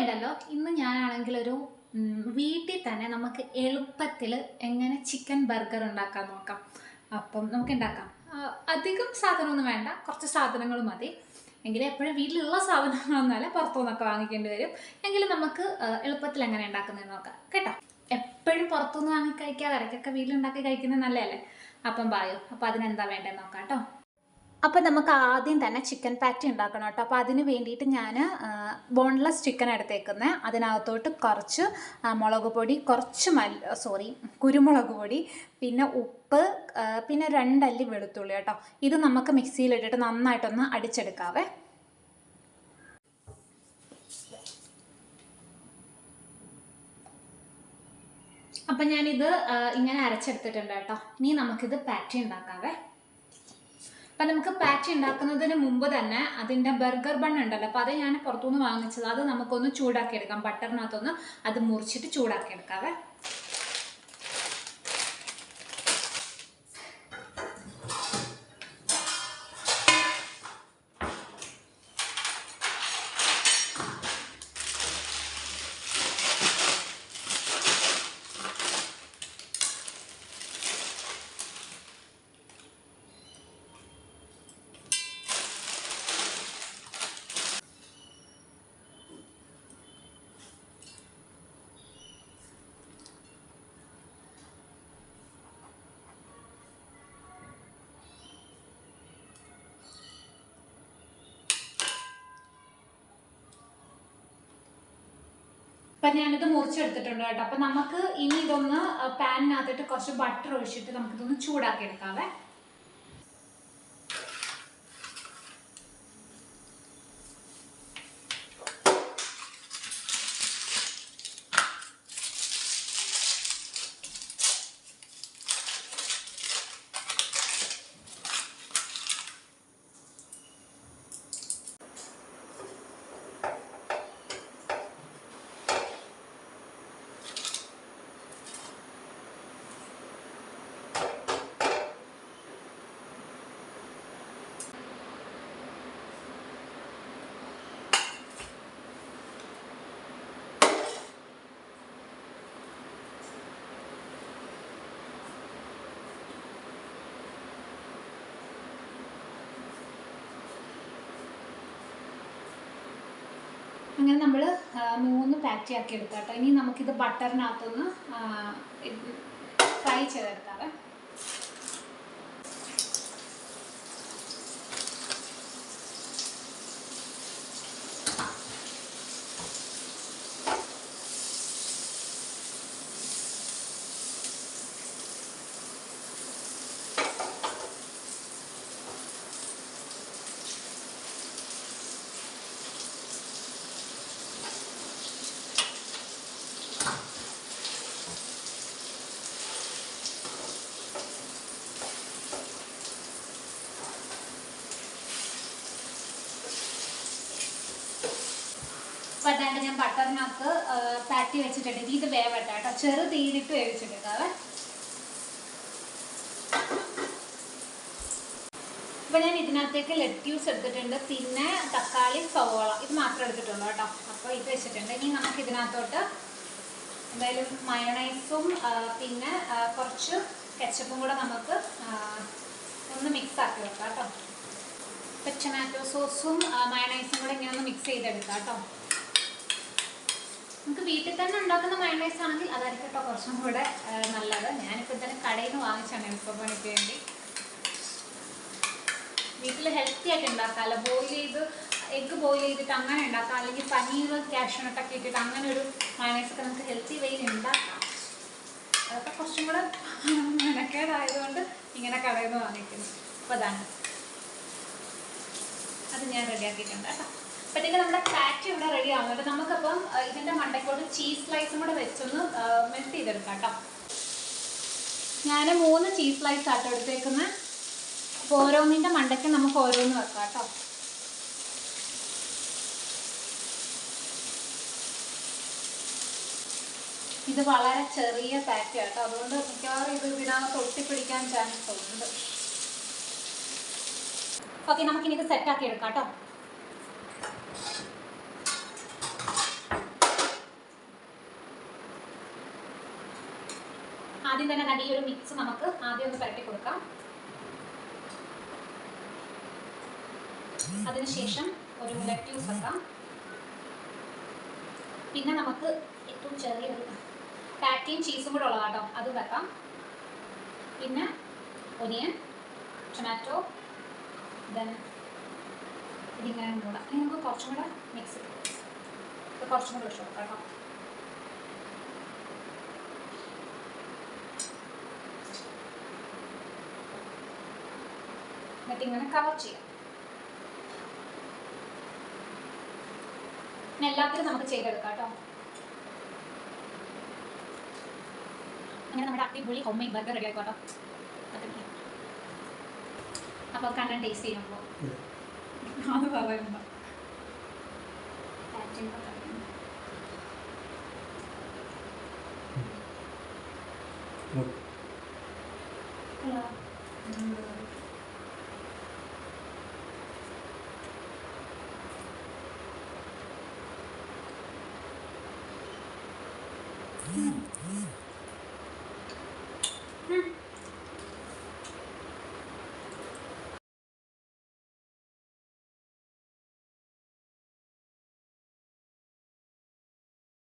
ഉണ്ടല്ലോ. ഇന്ന് ഞാനാണെങ്കിൽ ഒരു വീട്ടിൽ തന്നെ നമുക്ക് എളുപ്പത്തിൽ എങ്ങനെ ചിക്കൻ ബർഗർ ഉണ്ടാക്കാൻ നോക്കാം. അപ്പം നമുക്ക് ഉണ്ടാക്കാം അധികം സാധനമൊന്നും വേണ്ട. കുറച്ച് സാധനങ്ങൾ മതി. എങ്കിലും എപ്പോഴും വീട്ടിലുള്ള സാധനങ്ങളൊന്നുമല്ല പുറത്തുനിന്നൊക്കെ വാങ്ങിക്കേണ്ടി വരും. എങ്കിലും നമുക്ക് എളുപ്പത്തിൽ എങ്ങനെ ഉണ്ടാക്കുന്നത് നോക്കാം. കേട്ടോ? എപ്പോഴും പുറത്തുനിന്ന് വാങ്ങി കഴിക്കാതെ ഇടയ്ക്കൊക്കെ വീട്ടിലുണ്ടാക്കി കഴിക്കുന്നത് നല്ലതല്ലേ? അപ്പം ബായോ അപ്പം അതിനെന്താ വേണ്ടതെന്ന് നോക്കാം കേട്ടോ. അപ്പോൾ നമുക്ക് ആദ്യം തന്നെ ചിക്കൻ പാറ്റി ഉണ്ടാക്കണം കേട്ടോ. അപ്പോൾ അതിന് വേണ്ടിയിട്ട് ഞാൻ ബോൺലെസ് ചിക്കൻ എടുത്തേക്കുന്നത് അതിനകത്തോട്ട് കുറച്ച് മുളക് പൊടി കുറച്ച് മല്ല സോറി കുരുമുളക് പൊടി പിന്നെ ഉപ്പ് പിന്നെ രണ്ടല്ലി വെളുത്തുള്ളി കേട്ടോ. ഇത് നമുക്ക് മിക്സിയിലിട്ടിട്ട് നന്നായിട്ടൊന്ന് അടിച്ചെടുക്കാവേ. അപ്പം ഞാനിത് ഇങ്ങനെ അരച്ചെടുത്തിട്ടുണ്ട് കേട്ടോ. ഇനി നമുക്കിത് പാറ്റി ഉണ്ടാക്കാവേ. അപ്പം നമുക്ക് പാറ്റി ഉണ്ടാക്കുന്നതിന് മുമ്പ് തന്നെ അതിന്റെ ബർഗർ ബൺ ഉണ്ടല്ലോ. അപ്പോൾ അത് ഞാൻ പുറത്തുനിന്ന് വാങ്ങിച്ചത്. അത് നമുക്കൊന്ന് ചൂടാക്കി എടുക്കാം. ബട്ടറിനകത്തൊന്ന് അത് മുറിച്ചിട്ട് ചൂടാക്കി എടുക്കാവേ അപ്പം ഞാനിത് മുറിച്ചെടുത്തിട്ടുണ്ട് കേട്ടോ. അപ്പം നമുക്ക് ഇനി ഇതൊന്ന് പാനിനകത്തിട്ട് കുറച്ച് ബട്ടർ ഒഴിച്ചിട്ട് നമുക്കിതൊന്ന് ചൂടാക്കി എടുക്കാവേ. അങ്ങനെ നമ്മൾ മൂന്ന് പാറ്റി ആക്കി എടുക്കാം കേട്ടോ ഇനി നമുക്കിത് ബട്ടറിനകത്തൊന്ന് ഫ്രൈ ചെയ്തെടുക്കാവേ. അതാണ്ട് ഞാൻ ബട്ടറിനകത്ത് പാറ്റി വെച്ചിട്ടുണ്ട്. ഇത് വേവട്ടെ കേട്ടോ. ചെറു തീയിലിട്ട് വേവിച്ചെടുക്കാവേ അപ്പോൾ ഞാൻ ഇതിനകത്തേക്ക് ലെറ്റ്യൂസ് എടുത്തിട്ടുണ്ട്. പിന്നെ തക്കാളി സവോള. ഇത് മാത്രം എടുത്തിട്ടുള്ളൂ കേട്ടോ. അപ്പോൾ ഇത് വെച്ചിട്ടുണ്ട്. ഇനി നമുക്ക് ഇതിനകത്തോട്ട് എന്തായാലും മയണൈസും പിന്നെ കുറച്ച് കെച്ചപ്പും കൂടെ നമുക്ക് ഒന്ന് മിക്സ് ആക്കി വെക്കാം കേട്ടോ. ഇപ്പം ടൊമാറ്റോ സോസും മയണൈസും കൂടെ ഇങ്ങനെ ഒന്ന് മിക്സ് ചെയ്തെടുക്കാം കേട്ടോ. നമുക്ക് വീട്ടിൽ തന്നെ ഉണ്ടാക്കുന്ന മയണൈസ് ആണെങ്കിൽ അതായിരിക്കും കേട്ടോ കുറച്ചും കൂടെ നല്ലത്. ഞാനിപ്പോൾ തന്നെ കടയിൽ നിന്ന് വാങ്ങിച്ചാണ് എളുപ്പപ്പണിക്ക് വേണ്ടി. വീട്ടിൽ ഹെൽത്തി ആയിട്ട് ഉണ്ടാക്കാമല്ലോ ബോയിൽ ചെയ്ത് എഗ്ഗ് ബോയിൽ ചെയ്തിട്ട് അങ്ങനെ ഉണ്ടാക്കാം. അല്ലെങ്കിൽ പനീർ കാഷ്യൂനട്ടൊക്കെ ഇട്ടിട്ട് അങ്ങനെ ഒരു മയണൈസ് ഒക്കെ നമുക്ക് ഹെൽത്തി വെയിൽ ഉണ്ടാക്കാം. അതൊക്കെ കുറച്ചും കൂടെ മെനക്കേടായതുകൊണ്ട് ഇങ്ങനെ കടയിൽ നിന്ന് വാങ്ങിക്കുന്നു. അപ്പോൾ അതാണ് അത് ഞാൻ റെഡിയാക്കിയിട്ടുണ്ട് കേട്ടോ. അപ്പോഴത്തേക്ക് നമ്മുടെ പാറ്റ് ഇവിടെ റെഡി ആവുന്നുണ്ട് നമുക്കപ്പം ഇതിന്റെ ഇതിന്റെ മണ്ടയ്ക്കോട്ട് ചീസ് സ്ലൈസും കൂടെ വെച്ചൊന്ന് മെൽറ്റ് ചെയ്തെടുക്കാം കേട്ടോ. ഞാൻ മൂന്ന് ചീസ് സ്ലൈസ് ആട്ടോ എടുത്തേക്കുന്നത് അപ്പോൾ ഓരോന്നിന്റെ മണ്ടയ്ക്ക് നമുക്ക് ഓരോന്ന് വെക്കാം കേട്ടോ. ഇത് വളരെ ചെറിയ പാറ്റ് കേട്ടോ അതുകൊണ്ട് മിക്കവാറും ഇത് ഇതിനകത്ത് ഒട്ടിപ്പിടിക്കാൻ ചാൻസ് ഉണ്ട്. ഓക്കെ നമുക്കിനി ഇത് സെറ്റാക്കി എടുക്കാം കേട്ടോ. തന്നെ നല്ല ഈ ഒരു മിക്സ് നമുക്ക് ആദ്യം ഒന്ന് പരട്ടി കൊടുക്കാം. അതിനുശേഷം ഒരു ലെറ്റ്യൂസ് വെക്കാം. പിന്നെ നമുക്ക് ഏറ്റവും ചെറിയൊരു പാറ്റിയും ചീസും കൂടെ ഉള്ളതാട്ടോ അത് വെക്കാം. പിന്നെ ഒനിയൻ ടൊമാറ്റോ ദെൻ ഇതിങ്ങനെ ഇനി നമുക്ക് കുറച്ചും കൂടെ മിക്സ് ചെയ്ത് കുറച്ചും കൂടെ കൊടുക്കാം കേട്ടോ. എന്നിട്ട് ഇങ്ങനെ കവർ ചെയ്യാം. പിന്നെ എല്ലാത്തിനും നമുക്ക് ചെയ്തെടുക്കാം കേട്ടോ. അങ്ങനെ നമ്മുടെ അടിപൊളി ഹോം മെയ്ഡ് ബർഗർ റെഡി ആയിക്കോട്ടോ അപ്പോൾ കണ്ണൻ ടേസ്റ്റ് ചെയ്യുമ്പോൾ അത് പറയുമ്പോൾ Hello. Mm-hmm.